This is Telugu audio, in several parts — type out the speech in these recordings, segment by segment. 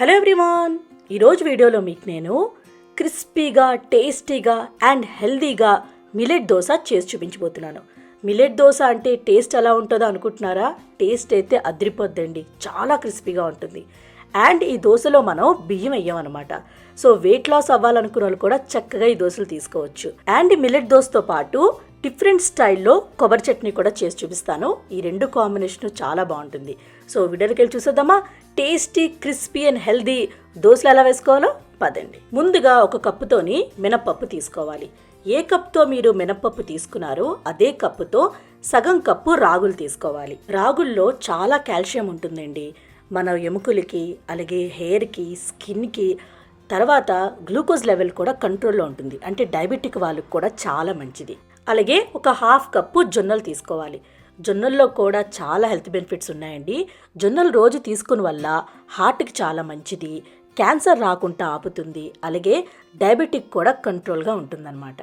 హలో ఎవ్రీవాన్ ఈరోజు వీడియోలో మీకు నేను క్రిస్పీగా టేస్టీగా అండ్ హెల్దీగా మిలెట్ దోశ చేసి చూపించబోతున్నాను. మిలెట్ దోశ అంటే టేస్ట్ ఎలా ఉంటుందో అనుకుంటున్నారా? టేస్ట్ అయితే అదిరిపోద్దండి. చాలా క్రిస్పీగా ఉంటుంది. అండ్ ఈ దోశలో మనం బియ్యం వేయమన్నమాట. సో వెయిట్ లాస్ అవ్వాలనుకున్న వాళ్ళు కూడా చక్కగా ఈ దోశలు తీసుకోవచ్చు. అండ్ ఈ మిలెట్ దోశతో పాటు డిఫరెంట్ స్టైల్లో కొబ్బరి చట్నీ కూడా చేసి చూపిస్తాను. ఈ రెండు కాంబినేషన్ చాలా బాగుంటుంది. సో వీడియోకి వెళ్ళి చూసేద్దామా? టేస్టీ క్రిస్పీ అండ్ హెల్దీ దోశలు ఎలా వేసుకోవాలో పదండి. ముందుగా ఒక కప్పుతోని మినప్పప్పు తీసుకోవాలి. ఏ కప్తో మీరు మినప్పప్పు తీసుకున్నారో అదే కప్పుతో సగం కప్పు రాగులు తీసుకోవాలి. రాగుల్లో చాలా కాల్షియం ఉంటుందండి. మన ఎముకలకి అలాగే హెయిర్కి స్కిన్కి తర్వాత గ్లూకోజ్ లెవెల్ కూడా కంట్రోల్లో ఉంటుంది. అంటే డయాబెటిక్ వాళ్ళకి కూడా చాలా మంచిది. అలాగే ఒక హాఫ్ కప్పు జొన్నలు తీసుకోవాలి. జొన్నల్లో కూడా చాలా హెల్త్ బెనిఫిట్స్ ఉన్నాయండి. జొన్నలు రోజు తీసుకుని వల్ల హార్ట్కి చాలా మంచిది. క్యాన్సర్ రాకుండా ఆపుతుంది. అలాగే డయాబెటిక్ కూడా కంట్రోల్గా ఉంటుందన్నమాట.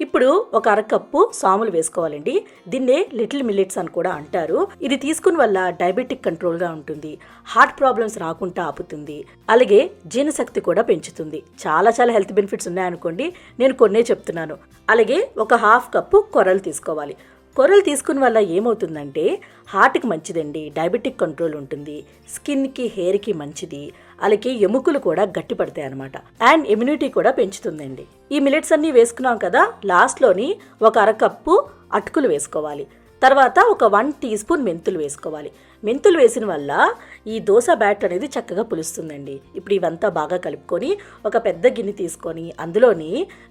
ఇప్పుడు ఒక అరకప్పు సాములు వేసుకోవాలండి. దీన్నే లిటిల్ మిల్లెట్స్ అని కూడా అంటారు. ఇది తీసుకుని వల్ల డయాబెటిక్ కంట్రోల్గా ఉంటుంది. హార్ట్ ప్రాబ్లమ్స్ రాకుండా ఆపుతుంది. అలాగే జీర్ణశక్తి కూడా పెంచుతుంది. చాలా చాలా హెల్త్ బెనిఫిట్స్ ఉన్నాయనుకోండి నేను కొన్నే చెప్తున్నాను. అలాగే ఒక హాఫ్ కప్పు కొర్రలు తీసుకోవాలి. కొర్రలు తీసుకుని వల్ల ఏమవుతుందంటే హార్ట్కి మంచిదండి డయాబెటిక్ కంట్రోల్ ఉంటుంది స్కిన్కి హెయిర్కి మంచిది అలాగే ఎముకలు కూడా గట్టిపడతాయి అనమాట అండ్ ఇమ్యూనిటీ కూడా పెంచుతుందండి. ఈ మిలెట్స్ అన్నీ వేసుకున్నాం కదా లాస్ట్లోని ఒక అరకప్పు అటుకులు వేసుకోవాలి. తర్వాత ఒక వన్ టీ స్పూన్ మెంతులు వేసుకోవాలి. మెంతులు వేసిన వల్ల ఈ దోశ బ్యాట్ అనేది చక్కగా పులుస్తుందండి. ఇప్పుడు ఇవంతా బాగా కలుపుకొని ఒక పెద్ద గిన్నె తీసుకొని అందులోని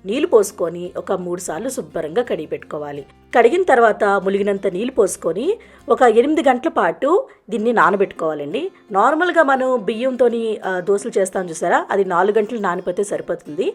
నీళ్ళు పోసుకొని ఒక మూడు సార్లు శుభ్రంగా కడిగి పెట్టుకోవాలి. కడిగిన తర్వాత ములిగినంత నీళ్ళు పోసుకొని ఒక ఎనిమిది గంటల పాటు దీన్ని నానబెట్టుకోవాలండి. నార్మల్గా మనం బియ్యంతోని దోశలు చేస్తాం చూసారా? అది నాలుగు గంటలు నానిపోతే సరిపోతుంది.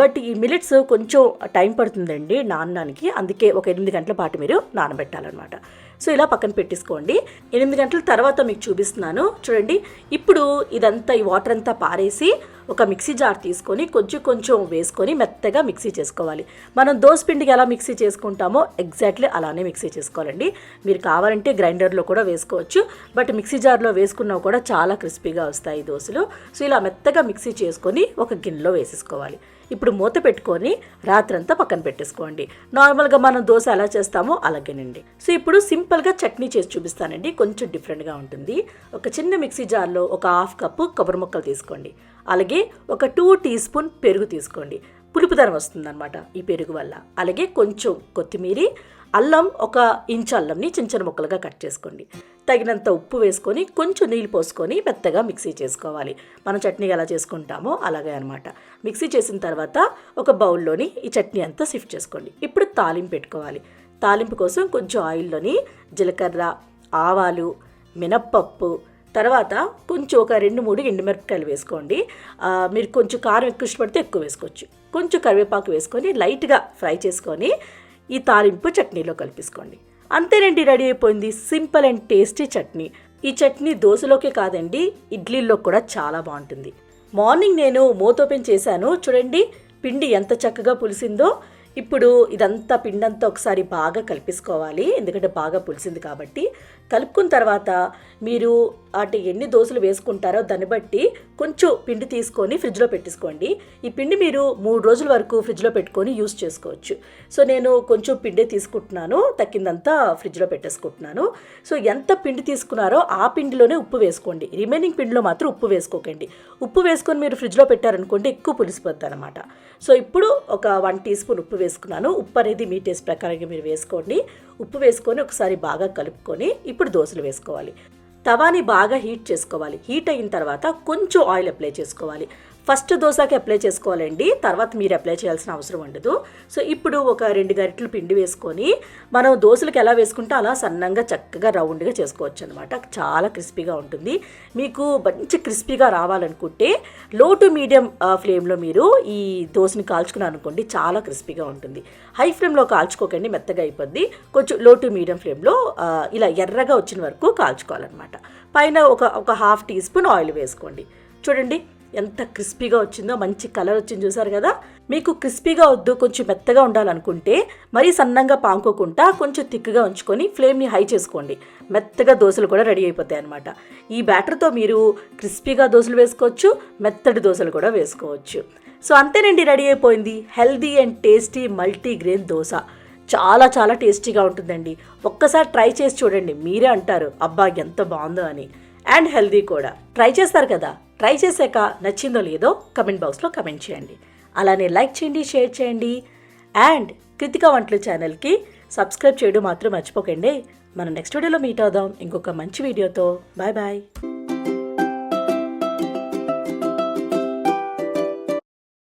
బట్ ఈ మిలెట్స్ కొంచెం టైం పడుతుందండి నానడానికి. అందుకే ఒక ఎనిమిది గంటల పాటు మీరు నానబెట్టాలన్నమాట. సో ఇలా పక్కన పెట్టేసుకోండి. ఎనిమిది గంటల తర్వాత మీకు చూపిస్తున్నాను. చూడండి ఇప్పుడు ఇదంతా ఈ వాటర్ అంతా పారేసి ఒక మిక్సీ జార్ తీసుకొని కొంచెం కొంచెం వేసుకొని మెత్తగా మిక్సీ చేసుకోవాలి. మనం దోశ పిండికి ఎలా మిక్సీ చేసుకుంటామో ఎగ్జాక్ట్లీ అలానే మిక్సీ చేసుకోవాలండి. మీరు కావాలంటే గ్రైండర్లో కూడా వేసుకోవచ్చు. బట్ మిక్సీ జార్లో వేసుకున్నా కూడా చాలా క్రిస్పీగా వస్తాయి దోశలు. సో ఇలా మెత్తగా మిక్సీ చేసుకొని ఒక గిన్నెలో వేసేసుకోవాలి. ఇప్పుడు మూత పెట్టుకొని రాత్రంతా పక్కన పెట్టేసుకోండి. నార్మల్గా మనం దోశ ఎలా చేస్తామో అలాగేనండి. సో ఇప్పుడు సింపుల్గా చట్నీ చేసి చూపిస్తానండి. కొంచెం డిఫరెంట్గా ఉంటుంది. ఒక చిన్న మిక్సీ జార్లో ఒక హాఫ్ కప్పు కొబ్బరి ముక్కలు తీసుకోండి. అలాగే ఒక టూ టీ స్పూన్ పెరుగు తీసుకోండి. పులుపుదనం వస్తుందన్నమాట ఈ పెరుగు వల్ల. అలాగే కొంచెం కొత్తిమీరి అల్లం ఒక ఇంచు అల్లంని చిన్న చిన్న ముక్కలుగా కట్ చేసుకోండి. తగినంత ఉప్పు వేసుకొని కొంచెం నీళ్ళు పోసుకొని మెత్తగా మిక్సీ చేసుకోవాలి. మనం చట్నీ ఎలా చేసుకుంటామో అలాగే అనమాట మిక్సీ చేసిన తర్వాత ఒక బౌల్లోని ఈ చట్నీ అంతా షిఫ్ట్ చేసుకోండి. ఇప్పుడు తాలింపు పెట్టుకోవాలి. తాలింపు కోసం కొంచెం ఆయిల్లోని జీలకర్ర ఆవాలు మినప్పప్పు తర్వాత కొంచెం ఒక రెండు మూడు ఎండుమిరపకాయలు వేసుకోండి. మీరు కొంచెం కారం ఎక్కువ ఇష్టపడితే ఎక్కువ వేసుకోవచ్చు. కొంచెం కరివేపాకు వేసుకొని లైట్గా ఫ్రై చేసుకొని ఈ తాలింపు చట్నీలో కలిపేసుకోండి. అంతేనండి రెడీ అయిపోయింది. Simple and tasty chutney. ఈ చట్నీ దోశలోకే కాదండి ఇడ్లీల్లో కూడా చాలా బాగుంటుంది. మార్నింగ్ నేను మోతోపెన్ చేశాను చూడండి పిండి ఎంత చక్కగా పులిసిందో. ఇప్పుడు ఇదంతా పిండంతా ఒకసారి బాగా కలిపేసుకోవాలి ఎందుకంటే బాగా పులిసింది కాబట్టి. కలుపుకున్న తర్వాత మీరు అటు ఎన్ని దోశలు వేసుకుంటారో దాన్ని బట్టి కొంచెం పిండి తీసుకొని ఫ్రిడ్జ్లో పెట్టేసుకోండి. ఈ పిండి మీరు మూడు రోజుల వరకు ఫ్రిడ్జ్లో పెట్టుకొని యూస్ చేసుకోవచ్చు. సో నేను కొంచెం పిండి తీసుకుంటున్నాను తక్కిందంతా ఫ్రిడ్జ్లో పెట్టేసుకుంటున్నాను. సో ఎంత పిండి తీసుకున్నారో ఆ పిండిలోనే ఉప్పు వేసుకోండి. రిమైనింగ్ పిండిలో మాత్రం ఉప్పు వేసుకోకండి. ఉప్పు వేసుకొని మీరు ఫ్రిడ్జ్లో పెట్టారనుకోండి ఎక్కువ పులిసిపోద్ది అనమాట సో ఇప్పుడు ఒక వన్ టీ స్పూన్ ఉప్పు వేసుకున్నాను. ఉప్పు అనేది మీ టేస్ట్ ప్రకారంగా మీరు వేసుకోండి. ఉప్పు వేసుకొని ఒకసారి బాగా కలుపుకొని ఇప్పుడు దోశలు వేసుకోవాలి. తవాని బాగా హీట్ చేసుకోవాలి. హీట్ అయిన తర్వాత కొంచెం ఆయిల్ అప్లై చేసుకోవాలి. ఫస్ట్ దోశకి అప్లై చేసుకోవాలండి. తర్వాత మీరు అప్లై చేయాల్సిన అవసరం ఉండదు. సో ఇప్పుడు ఒక రెండు గరిటలు పిండి వేసుకొని మనం దోశలకు ఎలా వేసుకుంటే అలా సన్నంగా చక్కగా రౌండ్గా చేసుకోవచ్చు అనమాట చాలా క్రిస్పీగా ఉంటుంది. మీకు మంచి క్రిస్పీగా రావాలనుకుంటే లో టు మీడియం ఫ్లేమ్లో మీరు ఈ దోశని కాల్చుకున్నారు అనుకోండి చాలా క్రిస్పీగా ఉంటుంది. హై ఫ్లేమ్లో కాల్చుకోకండి మెత్తగా అయిపోద్ది. కొంచెం లో టు మీడియం ఫ్లేమ్లో ఇలా ఎర్రగా వచ్చిన వరకు కాల్చుకోవాలన్నమాట. పైన ఒక ఒక హాఫ్ టీ స్పూన్ ఆయిల్ వేసుకోండి. చూడండి. ఎంత క్రిస్పీగా వచ్చిందో మంచి కలర్ వచ్చింది చూసారు కదా? మీకు క్రిస్పీగా వద్దు కొంచెం మెత్తగా ఉండాలనుకుంటే మరీ సన్నంగా పాముకోకుండా కొంచెం తిక్కుగా ఉంచుకొని ఫ్లేమ్ని హై చేసుకోండి. మెత్తగా దోశలు కూడా రెడీ అయిపోతాయి అనమాట ఈ బ్యాటర్తో మీరు క్రిస్పీగా దోశలు వేసుకోవచ్చు మెత్తటి దోశలు కూడా వేసుకోవచ్చు. సో అంతేనండి రెడీ అయిపోయింది. Healthy and tasty multi grain dosa. చాలా చాలా టేస్టీగా ఉంటుందండి. ఒక్కసారి ట్రై చేసి చూడండి. మీరే అంటారు అబ్బా ఎంత బాగుందో అని. అండ్ హెల్దీ కూడా. ట్రై చేస్తారు కదా? ట్రై చేశాక నచ్చిందో లేదో కమెంట్ బాక్స్లో కమెంట్ చేయండి. అలానే లైక్ చేయండి షేర్ చేయండి. అండ్ కృతిక వంటలు ఛానల్కి సబ్స్క్రైబ్ చేయడం మాత్రం మర్చిపోకండి. మనం నెక్స్ట్ వీడియోలో మీట్ అవుదాం. ఇంకొక మంచి వీడియోతో. Bye bye.